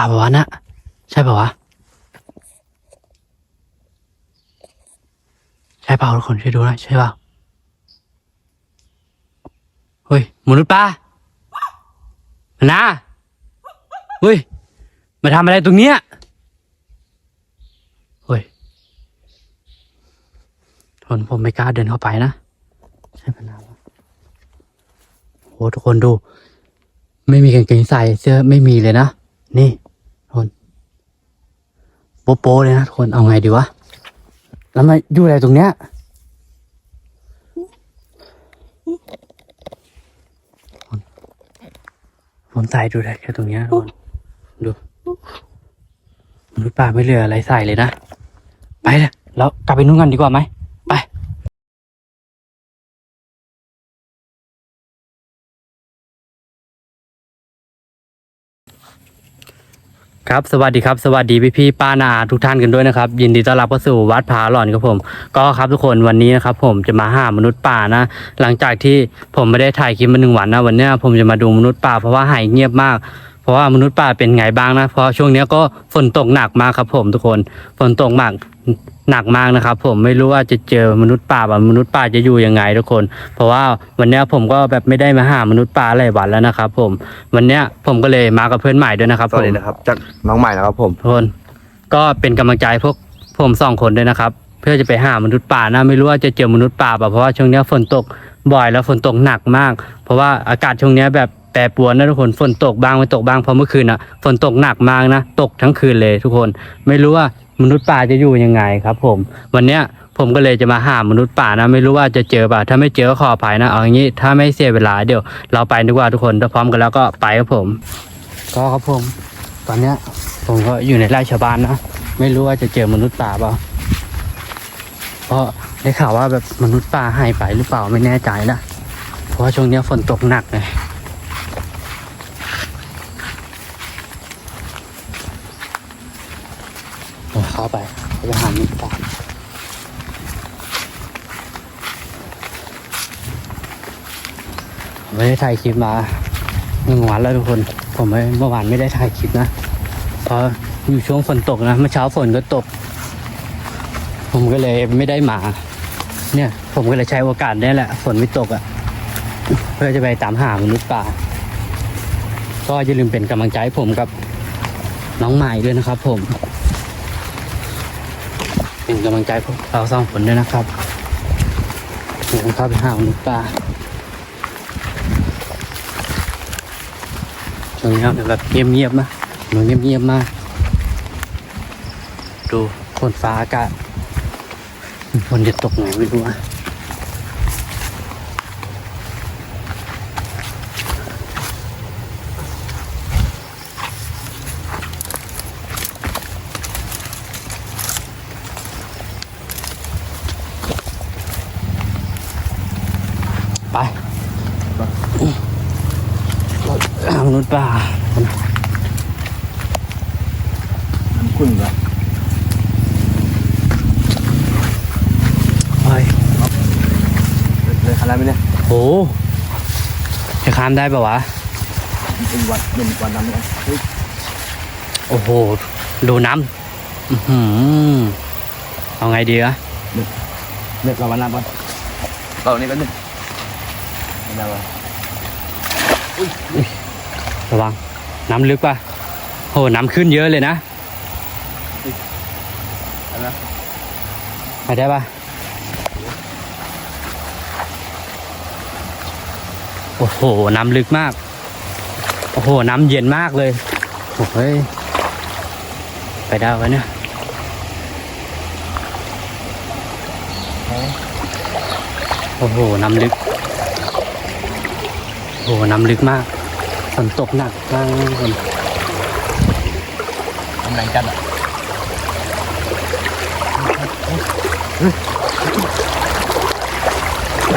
ป่าปะวะนะใช่ปะวะ ใช่เปล่าทุกคนช่วยดูหน่อยใช่เปล่าเฮ้ยมนุษย์ป้านะเฮ้ย มาทำอะไรตรงเนี้ยเฮ้ยทนผมไม่กล้าเดินเข้าไปนะใช่ปะนาวะโอ้ทุกคนดู ไม่มีกางเกงใส่เสื้อไม่มีเลยนะ นี่ โป๊ะเลยนะทุกคนเอาไงดีวะ แล้วมาอยู่อะไรตรงเนี้ยผมใส่ดูได้แค่ตรงเนี้ยทุกคนดูมนุษย์ป่าไม่เหลืออะไรใส่เลยนะ ไปเลยแล้วกลับไปนู่นกันดีกว่าไหม ครับสวัสดีครับสวัสดีพี่พี่ป้านาทุกท่านกันด้วยนะครับ ยินดีต้อนรับเข้าสู่วัดผาหล่อนครับผม ก็ครับทุกคนวันนี้นะครับ ผมจะมาหามนุษย์ป่านะ หลังจากที่ผมไม่ได้ถ่ายคลิปมาหนึ่งวันนะวันนี้ผมจะมาดูมนุษย์ป่าเพราะว่าหายเงียบมากเพราะว่ามนุษย์ป่าเป็นไงบ้างนะเพราะช่วงนี้ก็ฝนตกหนักมากครับผมทุกคนฝนตกมาก หนักมากนะครับ ผมไม่รู้ว่าจะเจอมนุษย์ป่าแบบมนุษย์ป่าจะอยู่ยังไงทุกคน เพราะว่าวันเนี้ยผมก็แบบไม่ได้มาหามนุษย์ป่าหลายวันแล้วนะครับ ผมวันเนี้ยผมก็เลยมากับเพื่อนใหม่ด้วยนะครับสวัสดีผมนะครับจากน้องใหม่นะครับผม ทุกคนก็เป็นกำลังใจพวกผมสองคนด้วยนะครับ เพื่อจะไปหามนุษย์ป่านะไม่รู้ว่าจะเจอมนุษย์ป่าเปล่าเพราะว่าช่วงเนี้ยฝนตกบ่อยแล้วฝนตกหนักมาก เพราะว่าอากาศช่วงเนี้ยแบบแปรปรวนนะทุกคนฝนตกบ้างไม่ตกบ้างเพราะเมื่อคืนอะฝนตกหนักมากนะ ตกทั้งคืนเลยทุกคน ไม่รู้ว่า มนุษย์ป่าจะอยู่ยังไงครับ ผม วันเนี้ยผมก็เลยจะมาหามนุษย์ป่านะ ไม่รู้ว่าจะเจอเปล่าถ้าไม่เจอก็ขออภัยนะเอาอย่างนี้ถ้าไม่เสียเวลาเดี๋ยวเราไปดีกว่าทุกคนถ้าพร้อมกันแล้วก็ไปครับผม ก็ครับผม ตอนเนี้ยผมก็อยู่ในไร่ชาวบ้านนะไม่รู้ว่าจะเจอมนุษย์ป่าเปล่าเพราะได้ข่าวว่าแบบมนุษย์ป่าหายไปหรือเปล่าไม่แน่ใจนะเพราะว่าช่วงเนี้ยฝนตกหนักเล เดี๋ยวเข้าไปไปหามนุษย์ป่าไม่ได้ถ่ายคลิปมาหนึ่งวันแล้วทุกคน ผมไม่เมื่อวานไม่ได้ถ่ายคลิปนะ เพราะอยู่ช่วงฝนตกนะ เมื่อเช้าฝนก็ตก ผมก็เลยไม่ได้มา เนี่ย ผมก็เลยใช้โอกาสนี้แหละ ฝนไม่ตกอะ่ะ เพื่อจะไปตามหามนุษย์ป่า ก็อย่าลืมเป็นกำลังใจให้ผมกับน้องใหม่ด้วยนะครับผม เป็นกำลังใจพวกเราสร้างคนด้วยนะครับเดี๋ยวผมเข้าไปหามนุษย์ป่าช่วงนี้แบบเงียบๆนะหนูเงียบๆมาก ดูฝนฟ้าอากาศฝนจะตกไหนไม่รู้อะไปมนุษย์ป่า คุณเหรอ ไป เลย อะไรไหมเนี่ยโหจะข้ามได้ปะวะเป็นวันเป็นวันน้ำเนี่ยเฮ้ยโอ้โหดูน้ำอื้อหือเอาไงดีอะเด็กเราวันน้ำก่อนเรานี่ก็หนึ่งไม่ได้วะระวังน้ำลึกป่ะโหน้ำขึ้นเยอะเลยนะอันนะไปได้ป่ะ โอ้โห น้ำลึกมาก โอ้โห น้ำเย็นมากเลยโอ้โหเฮ้ยไปได้วะเนี่ยโอ้โห น้ำลึก โอ้โห น้ำลึกมาก ฝนตกหนักมากเลยคนทำแรงจัดอะ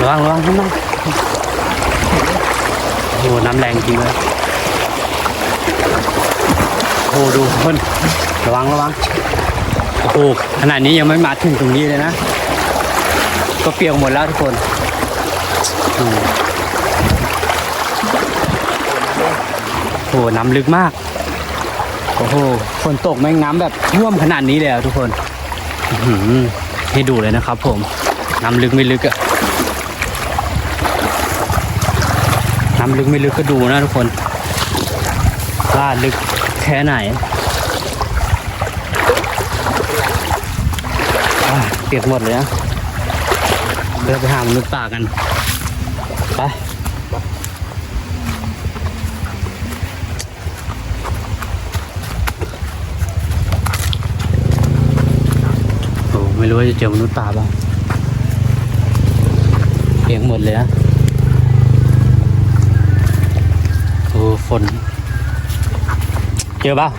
ระวังระวังข้างนอก โอ้โหน้ำแรงจริงเลยโอ้โดูเพื่อนระวังระวังโอ้โหขนาดนี้ยังไม่มาถึงตรงนี้เลยนะ ก็เปียกหมดแล้วทุกคนโอ้โหน้ำลึกมากโอ้โหฝนตกแม่งน้ำแบบท่วมขนาดนี้เลยอะทุกคนให้ดูเลยนะครับผมน้ำลึกไม่ลึกอะ น้ำลึกไม่ลึกก็ดูนะทุกคนว่าลึกแค่ไหนเปียกหมดเลยนะเดินไปหามนุษย์ป่ากัน ไปโอ้ไม่รู้ว่าจะเจอมนุษย์ป่าบ้างเปียกหมดเลยนะโอ้ ฝน เจอเปล่า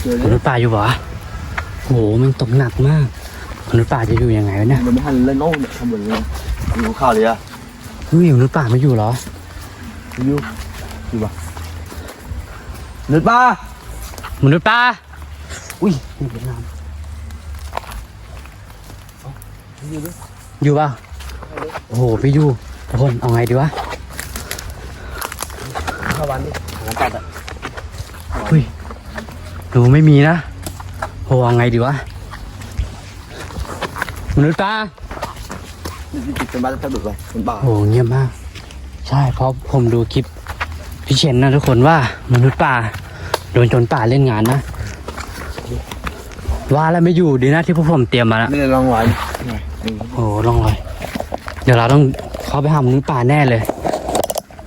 เจอมนุษย์ป่าอยู่ปะวะโหมันตกหนักมากมนุษย์ป่าจะอยู่ยังไงวะเนี่ยมันไม่ทันเล่นโน่เนี่ยทำเหมือนเลยดูข่าวเลยอะเฮ้ยมนุษย์ป่าไม่อยู่เหรออยู่อยู่ปะนึกป้ามนุษย์ป่าอุ้ยนี่เป็นน้ำอยู่เปล่าโอ้โหพี่อยู่ทุกคนเอาไงดีวะ เข้าวันดิหาตัดอะเฮ้ยหนูไม่มีนะโหเอาไงดีวะมนุษย์ป้าเป็นบ้านจะดุไปเป็นบ้าโหเงียบมาก ใช่เพราะผมดูคลิปพี่เชนนะทุกคนว่ามนุษย์ป่าโดนโจนป่าเล่นงานนะว่าแล้วไม่อยู่ดีนะที่พวกผมเตรียมมาแล้วไม่ได้ลองไว้โอ้โหลองเลยเดี๋ยวเราต้องเข้าไปหามนุษย์ป่าแน่เลย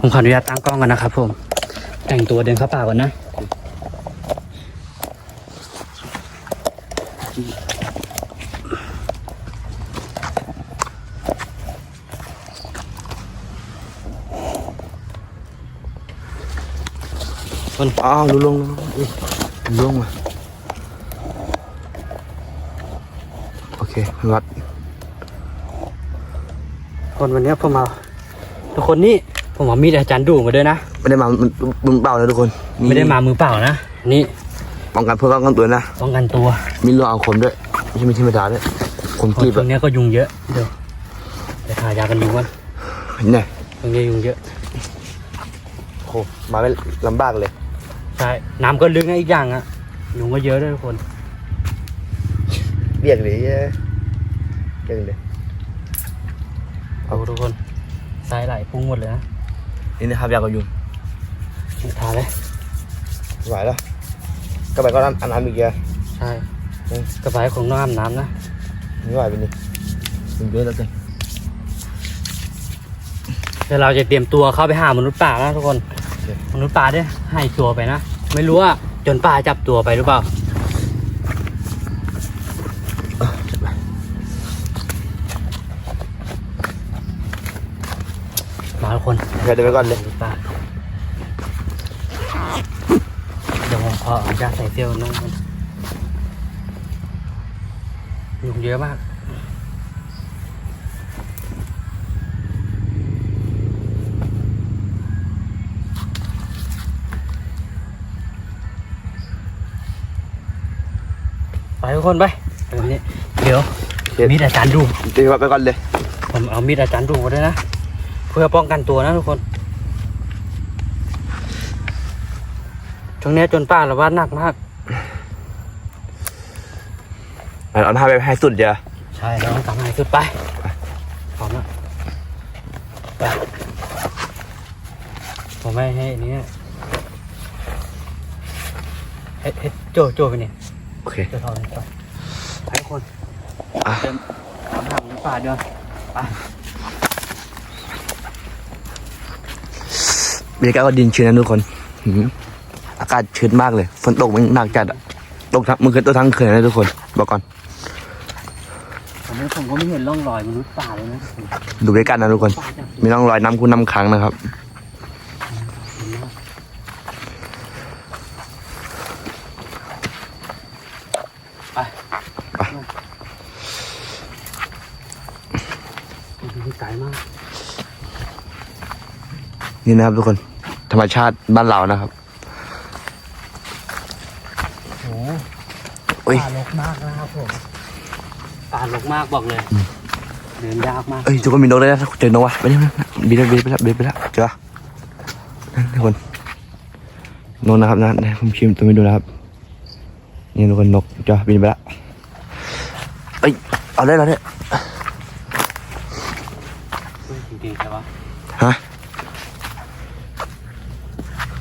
ผมขออนุญาตตั้งกล้องกันนะครับผมแต่งตัวเดินเข้าป่าก่อนนะอ้าวลุลงลุลงมาโอเควัดคนวันนี้ผมเอาทุกคนนี่ ผมเอามีดอาจารย์ดูมาด้วยนะไม่ได้มามันมึงเปล่านะทุกคนไม่ได้มามือเปล่านะนี่ป้องกันเพื่อป้องกันตัวนะป้องกันตัว มีเรื่องเอาคมด้วยไม่ใช่ไม่ธรรมดาด้วยคมเพราะกรีบช่วอะงนี้ก็ยุงเยอะเดี๋ยวไปทายากันยุงกันเนี่ยช่วงนี้ยุงเยอะโอ้มาไม่ลำบากเลยใช่น้ำก็ลึกนะอีกอย่างอะยุงก็เยอะด้วยทุกคนเรียกเลยเรียกเลยเอาทุกคนสายไหลพุ่งหมดเลยนะ นี่นะครับยากันยุงทาเลยไหวแล้วก็ไปก็น้ำอันน้ำอีกแกใช่อืมกระบายของน้ำอาบน้ำนะไม่ไหวเป็นนี่มันเยอะแล้วกันเดี๋ยวเราจะเตรียมตัวเข้าไปหามนุษย์ป่านะทุกคน มนุษย์ป่าเนี่ยหายตัวไปนะ ไม่รู้ว่าจนป่าจับตัวไปหรือเปล่า มาทุกคนแค่เดินไปก่อนเลยมนุษย์ป่าเดี๋ยวผมขออนุญาตใส่เสื้อน้องมันยุงเยอะมากไปทุกคนไปแบบนี้เดี๋ยวมีดอาจารย์ดูเดินไปก่อนเลย ผมเอามีดอาจารย์ดูมาด้วยนะ เพื่อป้องกันตัวนะทุกคนช่วงนี้จนป้าระบาดหนักมากเอาหน้าไปให้สุดเดียวใช่เราต้องทำให้สุดไปพร้อมแล้วไปผมไม่ให้อันนี้เฮ็ดเฮ็ดโจโจไปเนี่ยโอเคโจทอดไปไปทุกคนอะเดินตามหาหมูป่าเดินไป บรรยากาศก็ดินชื้นนะทุกคนหืมอากาศชื้นมากเลย ฝนตกมันหนักจัดอะตกทั้งมือคืนตัวทั้งคืนนะทุกคน บอกก่อนผมไม่ผมก็ไม่เห็นร่องรอยมนุษย์ป่าเลยนะดูด้วยกันนะทุกคนป่าจะมีร่องรอยน้ำคุณน้ำค้างนะครับไปไปมันไกลมากนี่นะครับทุกคน ธรรมชาติบ้านเรานะครับโอ้อุ้ยป่ารกมากนะครับผมป่ารกมากบอกเลย เดินยากมาก เอ้ยทุกคนมีนกเลยนะเจอนกวะไปนี่บินไปบินไปแล้วบินไปแล้วเจอนั่นทุกคนนกนะครับนะนะผมชิมตัวไม่ดูนะครับนี่ทุกคนนกจะบินไปละเอ้ยเอาได้แล้วเนี่ย จริงๆใช่ปะ ฮะ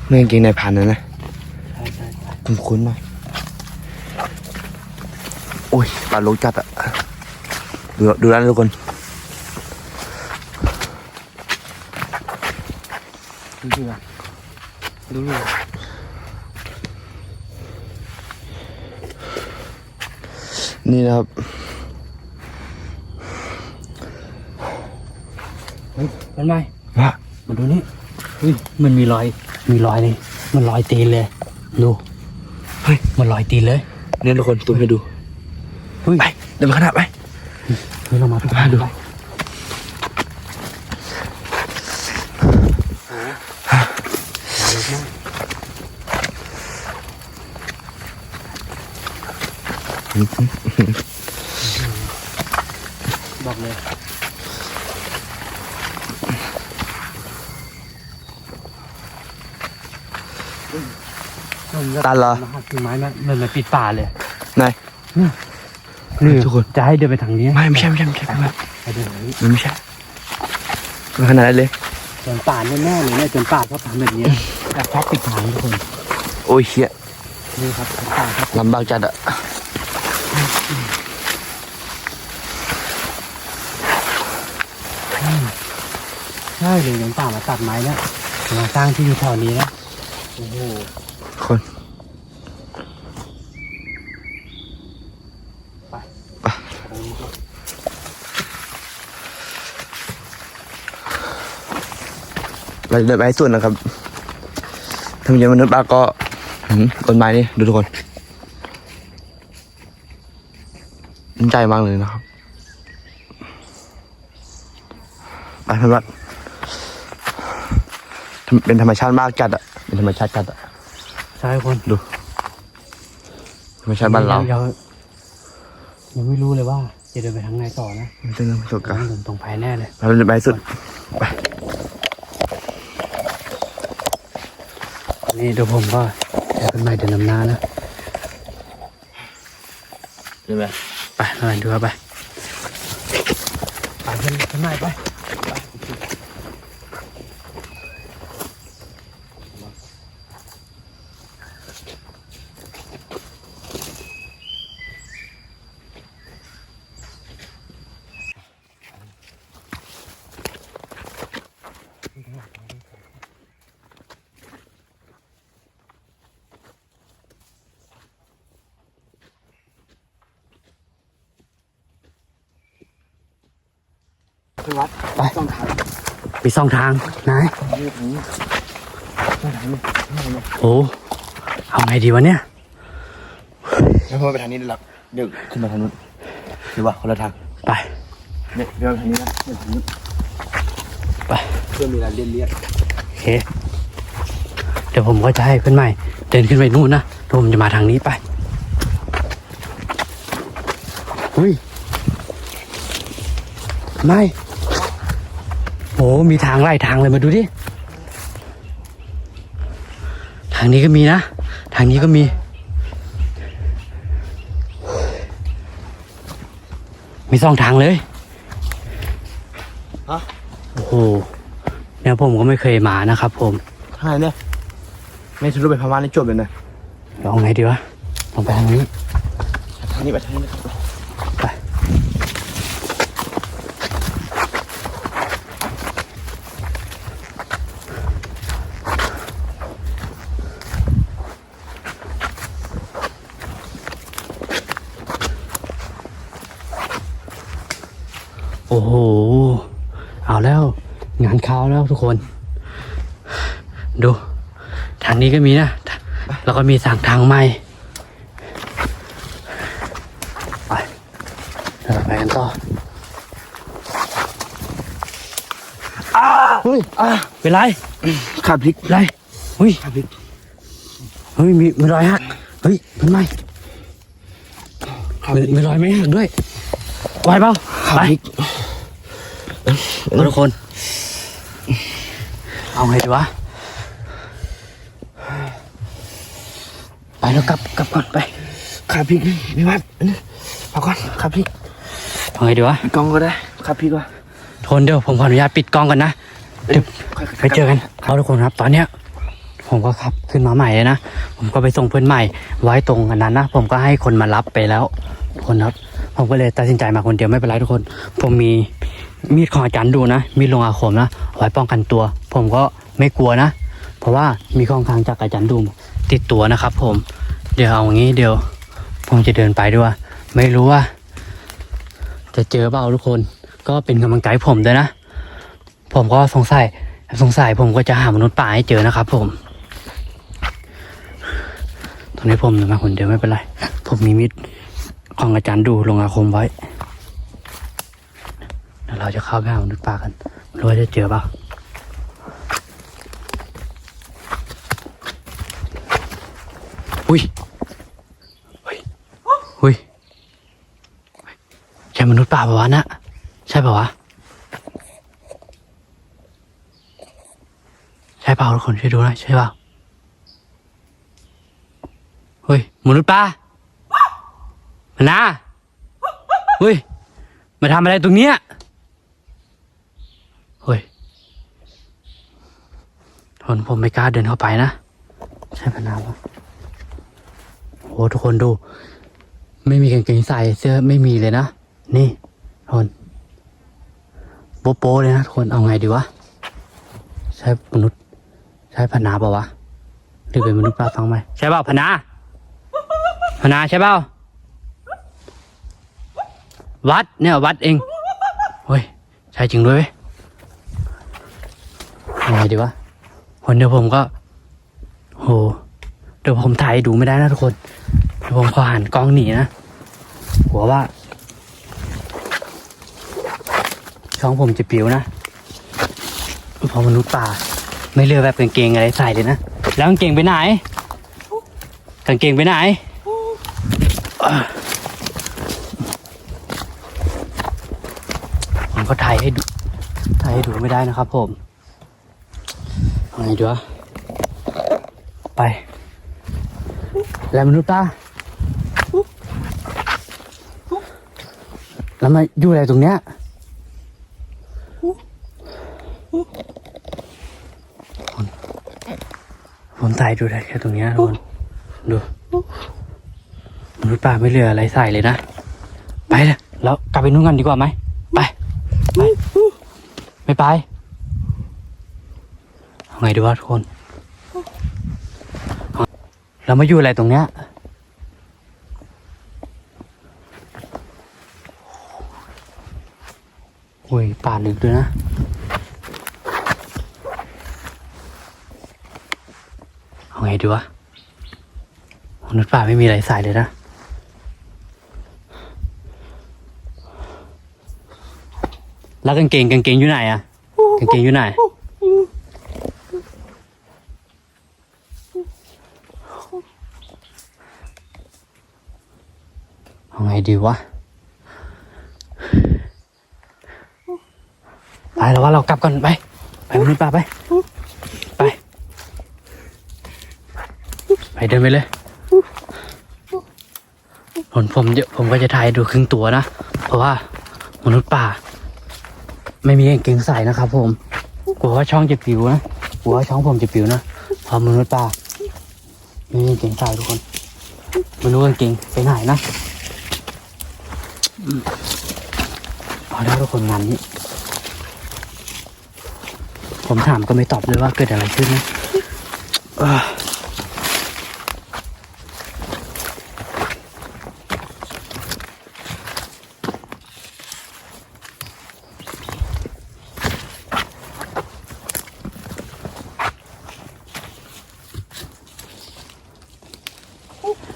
ไม่กางเกงในพันนะนะใช่ใช่ใช่คุ้นคุ้นๆหน่อยโอ้ยปลาลกจัดอะดูดูแล้วนะทุกคนจริงๆอะดูดูนี่นะครับเป็นไงว่ามาดูนี่เฮ้ยมันมีรอย มีรอยเลย มันรอยตีนเลย ดู เฮ้ย มันรอยตีนเลย เนี่ยทุกคนตุ้มให้ดูเฮ้ยไป เดินมาขางหนาดไปเฮ้ยเรามาทุกมาดูบอกเลย ตันเหรอมาหักกิ่งไม้นะมันมาปิดป่าเลยไหนนี่ทุกคนจะให้เดินไปทางนี้ไม่ไม่ใช่ไม่ใช่ไม่ใช่ไม่ไปเดินทางนี้มันไม่ใช่มันขนาดนั้นเลยจนป่าแน่ๆเลยเนี่ยจนป่าชอบทำแบบนี้แบบชอบปิดทางทุกคนโอ้ยเฮียนี่ครับจนป่าครับลำบากจัดอะใช่เลยจนป่ามาตัดไม้แล้วมาสร้างที่อยู่แถวนี้แล้วโอ้โห คน ไป เราจะเดินไปให้สุดนะครับถ้ามันยังมนุษย์บ้าก็หืมต้นไม้นี่ดูทุกคนมันใจมากเลยนะครับไปเพื่อนรักเป็นธรรมชาติมากจัดอะเป็นธรรมชาติจัดอะใช่คนธรรมชาติบ้านเรายังยังไม่รู้เลยว่า จะเดินไปทางไหนต่อนะไม่ต้องเรื่องประสบการณ์เดินตรงไปแน่เลยเราเดินไปให้สุด นี่เดี๋ยวผมก็จะเป็นใหม่เดินนำหน้านะเดินไปไปเราไปดูครับไปไปขึ้นขึ้นใหม่ไป พื่อนรักไปต้องทางมีสองทางไหนนี่ทางนี้ต้องทางนี้โอ้เอาไงดีวะเนี่ยแล้วพอไปทางนี้เดี๋ยวเราเดี๋ยวขึ้นมาทางนู้นหรือว่าคนละทางไปเนี่ยเดี๋ยวทางนี้นะเดี๋ยวทางนู้นไปเพื่อนมีอะไรเลียนเลียนโอเคเดี๋ยวผมก็จะให้เพื่อนใหม่ เดินขึ้นไปนู่นนะแล้วผมจะมาทางนี้ไปอุ้ยไม่ โอ้มีทางไล่ทางเลยมาดูดิ ทางนี้ก็มีนะ ทางนี้ก็มี มีสองทางเลยฮะโอ้โหเนี่ยผมก็ไม่เคยมานะครับผมทางไหนเนี่ย ไม่ทะลุไปพม่านี่จบเลยนะลองไงดีวะลองไปทางนี้ ทางนี้ไปทางนี้นะครับ ไป โอ้โห เอาแล้ว งานเข้าวแล้ว ทุกคน ดู ทางนี้ก็มีนะ แล้วก็มีสั่งทางใหม่ไปเดี๋ยวเราไปกันต่อเฮ้ยอะเป็นไรขาดพริกเป็นไรเฮ้ยขาดพริกเฮ้ยมีมีรอยหักเฮ้ยเป็นไงขาดมีพริกมีรอยไม่หักด้วยไหวเปล่าขาดไปพริกมาทุกคน เอาไงดีวะ ไปแล้วกลับกลับก่อนไปไขาพริกนี่พี่วัดเอาก่อนขาพริกเอาไงดีวะกล้องก็ได้ขาพริกว่ะทนเดี๋ยวผมขออนุญาตปิดกล้องกันนะเดี๋ยวไปเจอกันเอาทุกคนครับ ตอนเนี้ยผมก็ขับขึ้นมาใหม่เลยนะ ผมก็ไปส่งเพื่อนใหม่ ไว้ตรงอันนั้นนะ ผมก็ให้คนมารับไปแล้วทุกคนครับ ผมก็เลยตัดสินใจมาคนเดียวไม่เป็นไรทุกคน ผมมีมีดของอาจารย์ดูนะ มีดลงอาคมนะเอาไว้ป้องกันตัว ผมก็ไม่กลัวนะ เพราะว่ามีของทางจากอาจารย์ดูติดตัวนะครับ ผม เดี๋ยวเอาอย่างนี้เดี๋ยว ผมจะเดินไปด้วยไม่รู้ว่า จะเจอเปล่าทุกคน ก็เป็นกำลังใจผมด้วยนะ ผมก็สงสัยสงสัยผมก็จะหามนุษย์ป่าให้เจอนะครับ ผมตอนนี้ผมมาคนเดียวไม่เป็นไร ผมมีมิด ของอาจารย์ดูลงอาคมไว้เดี๋ยวเราจะเข้าไปหามนุษย์ป่ากันรู้ว่าจะเจอเปล่าอุ้ยอุ้ยอุ้ยใช่มนุษย์ป่าปะวะนะใช่ปะวะใช่เปล่าทุกคนช่วยดูหน่อยใช่เปล่าเฮ้ยมนุษย์ป้ามา นาเฮ้ย มาทำอะไรตรงเนี้ยเฮ้ยทนผมไม่กล้าเดินเข้าไปนะ ใช่พนาวะโอ้ทุกคนดู ไม่มีกางเกงใส่เสื้อไม่มีเลยนะ นี่ทนโป๊ะโป๊ะเลยนะทุกคนเอาไงดีวะ ใช่มนุษย์ ใช่พนาเปล่าวะหรือเป็นมนุษย์ป้าฟังไหมใช่เปล่าพนาพนาใช่เปล่า วัดเนี่ยวัดเองเฮ้ยใช่จริงด้วยเว้ยยังไงดีวะคนเดียวผมก็โหเดี๋ยวผมถ่ายดูไม่ได้นะทุกคนเดี๋ยวผมขอหันกล้องหนีนะหัวว่า ช่องผมจะปิวนะพอมนุษย์ป่า ไม่เลือกแบบกางเกงอะไรใส่เลยนะ แล้วกางเกงไปไหนกางเกงไปไหนอะผม ก็ถ่ายให้ดูถ่ายให้ดูไม่ได้นะครับผมอาไงดีวะไปแล้วมนุษย์ป้าแล้วมาอยู่อะไรตรงเนี้ยผมถ่ายดูได้แค่ตรงเนี้ยทุกคนดูมนุษย์ป่าไม่เหลืออะไรใส่เลยนะ ไปเลยแล้วกลับไปนู่นกันดีกว่าไหม ไปเอาไงดีวะทุกคน เรามาอยู่อะไรตรงเนี้ยโอ้ยป่าลึกด้วยนะเอาไงดีวะมนุษย์ป่าไม่มีอะไรใส่เลยนะแล้วกางเกงกางเกงอยู่ไหนอะ กางเกงอยู่ไหนเอาไงดีวะไปแล้วว่าเรากลับก่อนไปไปมนุษย์ป่าไปไป ไปเดินไปเลยผลผมเยอะผมก็จะถ่ายดูครึ่งตัวนะ เพราะว่ามนุษย์ป่า ไม่มีกางเกงใส่นะครับผมกลัวว่าช่องจะปิวนะกลัวว่าช่องผมจะปิวนะพราะมนุษย์ป่าไม่มีกางเกงใส่ทุกคนมันรู้กางเกงไปไหนนะอืมเอาแล้วทุกคนงานนี้ผมถามก็ไม่ตอบเลยว่าเกิดอะไรขึ้นนะเอ้อ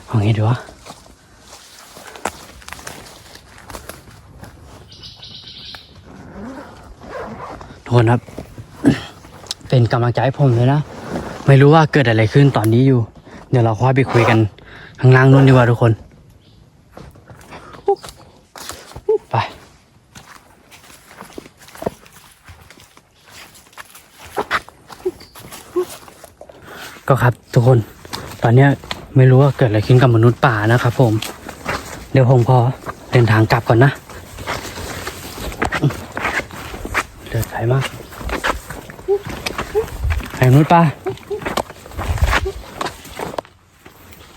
เอางี้ดีวะทุกคนครับ เป็นกำลัง ใจผมเลยนะ ไม่รู้ว่าเกิดอะไรขึ้นตอนนี้อยู่ เดี๋ยวเราค่อยไปคุยกันข้างล่างนู่นดีกว่าทุกคน ไป ก็ครับทุกคน ตอนเนี้ยไม่รู้ว่าเกิดอะไรขึ้นกับมนุษย์ป่านะครับผม เดี๋ยวผมขอเดินทางกลับก่อนนะเดือดใจมาก ไอ้มนุษย์ป่า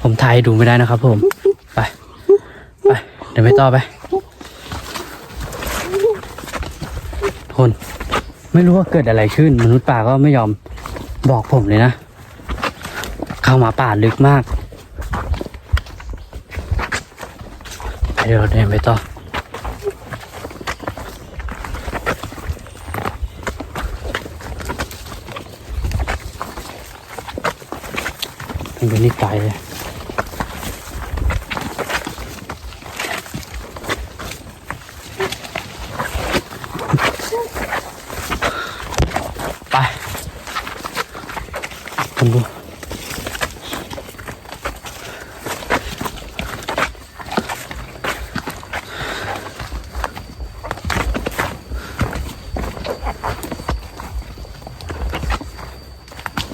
ผมถ่ายดูไม่ได้นะครับผม ไป ไป เดี๋ยวไปต่อไปทนไม่รู้ว่าเกิดอะไรขึ้น มนุษย์ป่าก็ไม่ยอมบอกผมเลยนะ เข้ามาป่าลึกมาก ไปเดี๋ยวเราเดินไปต่อ มันเป็นนิสัยเลยไปคนดู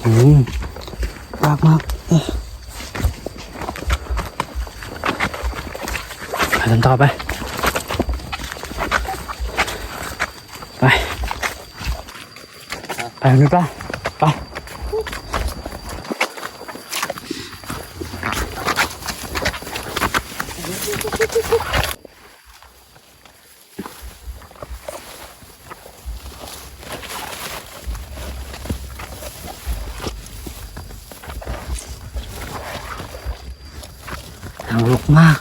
อืมมากมากเอ้ยไปกันต่อไป ไป ไปนึกป่ะไป ทางลุกมาก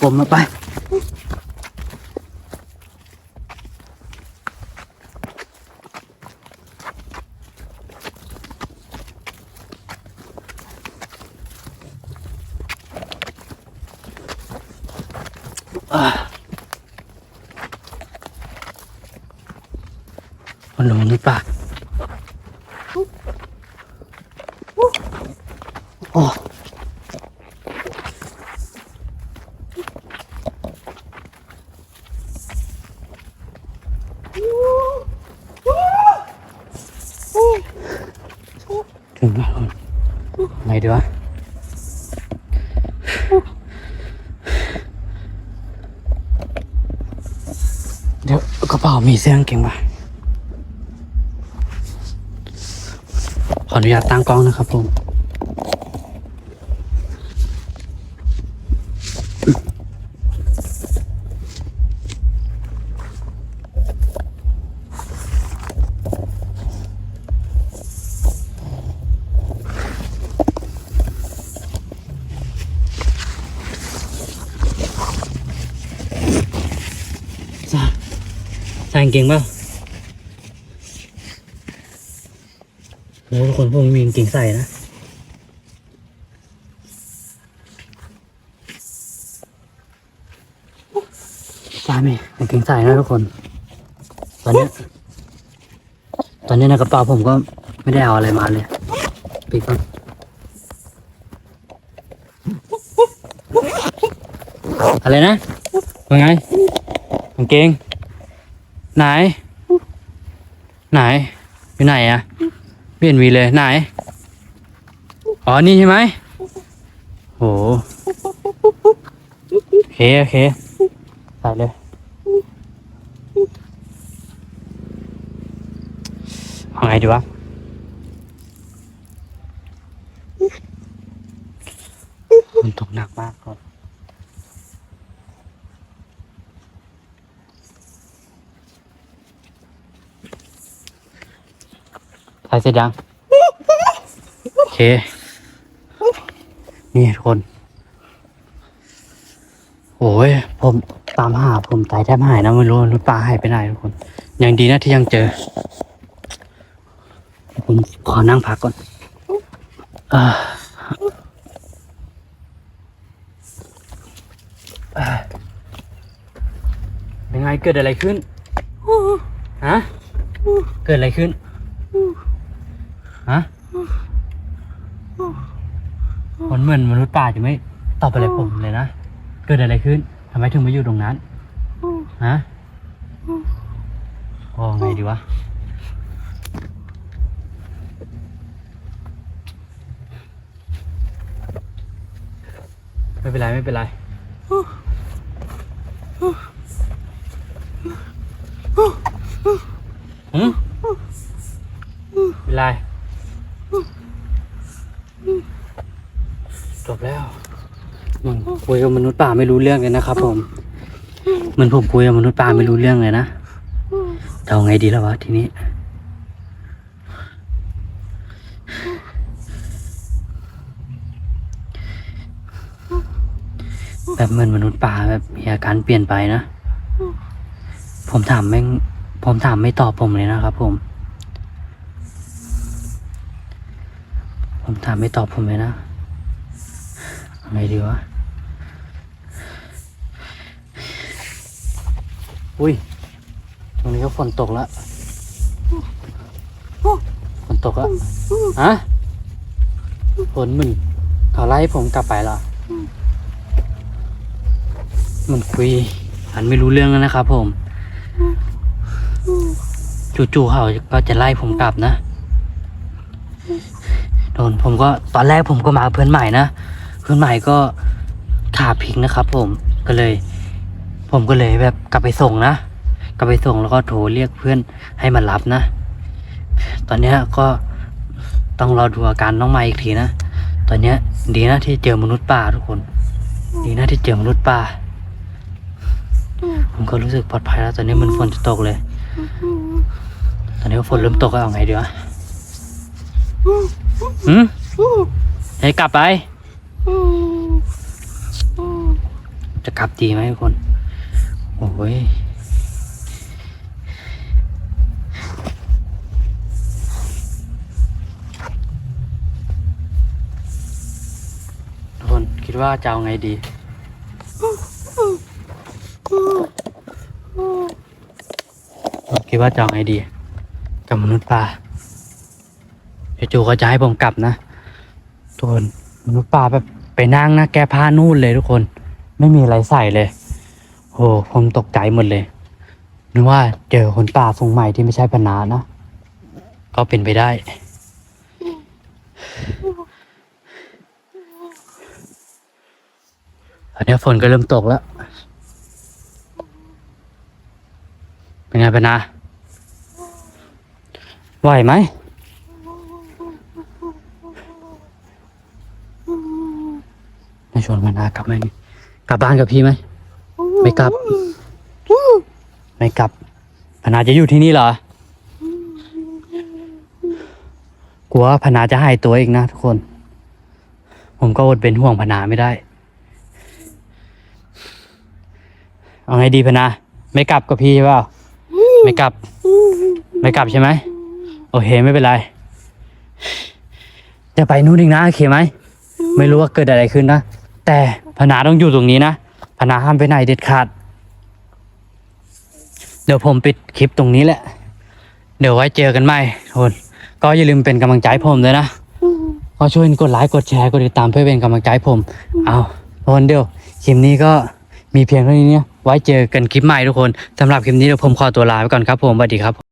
กลมมาไป มันลงนี่ป่ะโอ้ ถึงแล้วไงดีวะเดี๋ยวกระเป๋ามีเสื้อกางเก่งปะขออนุญาตตั้งกล้องนะครับผม เกงเปล่าแล้วทุกคนพวกมีกางเกงใส่นะใช่ไหมกางเกงใส่นะทุกคน ตอนนี้ ตอนนี้ในกระเป๋าผมก็ไม่ได้เอาอะไรมาเลยปิดก่อนอะไรนะว่าไงกางเกง ไหน ไหน อยู่ไหนอะไม่เห็นมีเลยไหน อ๋อ นี่ใช่ไหมโหโอเคโอเคใส่เลยเอาไงดีวะ มันตกหนักมากครับ ถ่ายเสร็จยัง โอเค นี่ทุกคน โอ้ย ผมตามหาผมตายแทบหายนะไม่รู้รถปลาหายไปไหนทุกคน ยังดีนะที่ยังเจอ ผมขอนั่งพักก่อนเอ่อยังไงเกิดอะไรขึ้น ฮะ เกิดอะไรขึ้น ฮะ มันเหมือนมนุษย์ป่าจะไม่ตอบอะไรผมเลยนะ เกิดอะไรขึ้นทำไมถึงมาอยู่ตรงนั้น ฮะโอ้ไงดีวะ ไม่เป็นไร ไม่เป็นไร หืมเป็นไร จบแล้วมึง คุยกับมนุษย์ป่าไม่รู้เรื่องเลยนะครับ ผมเหมือนผมคุยกับมนุษย์ป่าไม่รู้เรื่องเลยนะจะเอาไงดีแล้ววะทีนี้ แบบเหมือนมนุษย์ป่าแบบมีอาการเปลี่ยนไปนะ ผมถามแม่งผมถามไม่ตอบผมเลยนะครับ ผม ผมถามไม่ตอบผมเลยนะเอาไงดีวะ อุ้ย ตรงนี้ก็ฝนตกแล้วฝนตกแล้วฮะฝนมึนเขาไล่ผมกลับไปละมันคุยอันไม่รู้เรื่องแล้วนะครับผมจู่ๆเขาก็จะไล่ผมกลับนะโดนผมก็ตอนแรกผมก็มาเพื่อนใหม่นะ เพื่อนใหม่ก็ขาพลิกนะครับผมก็เลย ผมก็เลยแบบกลับไปส่งนะ กลับไปส่งแล้วก็โทรเรียกเพื่อนให้มารับนะ ตอนเนี้ยก็ต้องรอดูอาการน้องใหม่อีกทีนะ ตอนเนี้ยดีนะที่เจอมนุษย์ป่าทุกคน ดีนะที่เจอมนุษย์ป่า ผมก็รู้สึกปลอดภัยแล้ว ตอนนี้มันฝนจะตกเลย ตอนนี้ก็ฝนเริ่มตกแล้วเอาไงดีวะหืมให้กลับไป จะกลับดีไหมทุกคน โอ้ยทุกคนคิดว่าจะเอาไงดี คิดว่าจะเอาไงดีกับมนุษย์ป่าจู่ๆก็จะให้ผมกลับนะทุกคนมนุษย์ป่าแบบไปนั่งนะแกผ้านู่นเลยทุกคน ไม่มีอะไรใส่เลย โหผมตกใจหมดเลย นึกว่าเจอคนป่าฝูงใหม่ที่ไม่ใช่พนานะ ก็เป็นไปได้ตอนนี้ฝนก็เริ่มตกแล้ว เป็นไงพนาไหวไหมนายชวนมานากลับไหมกลับบ้านกับพี่ไหม ไม่กลับ ไม่กลับพนาจะอยู่ที่นี่เหรอกลัวพนาจะหายตัวอีกนะทุกคน ผมก็อดเป็นห่วงพนาไม่ได้ เอาไงดีพนา ไม่กลับกับพี่ใช่เปล่าไม่กลับ ไม่กลับใช่ไหมโอเคไม่เป็นไร จะไปนู่นอีกนะโอเคไหม ไม่รู้ว่าเกิดอะไรขึ้นนะ แต่พนาต้องอยู่ตรงนี้นะ พนาห้ามไปไหนเด็ดขาด เดี๋ยวผมปิดคลิปตรงนี้แหละ เดี๋ยวไว้เจอกันใหม่ทุกคนก็อย่าลืมเป็นกำลังใจผมด้วยนะก็ช่วยกดไลค์กดแชร์กดติดตามเพื่อเป็นกำลังใจผม เอาทุกคนเดี๋ยวคลิปนี้ก็มีเพียงเท่านี้เนี่ยไว้เจอกันคลิปใหม่ทุกคนสำหรับคลิปนี้เดี๋ยวผมขอตัวลาไปก่อนครับผมสวัสดีครับ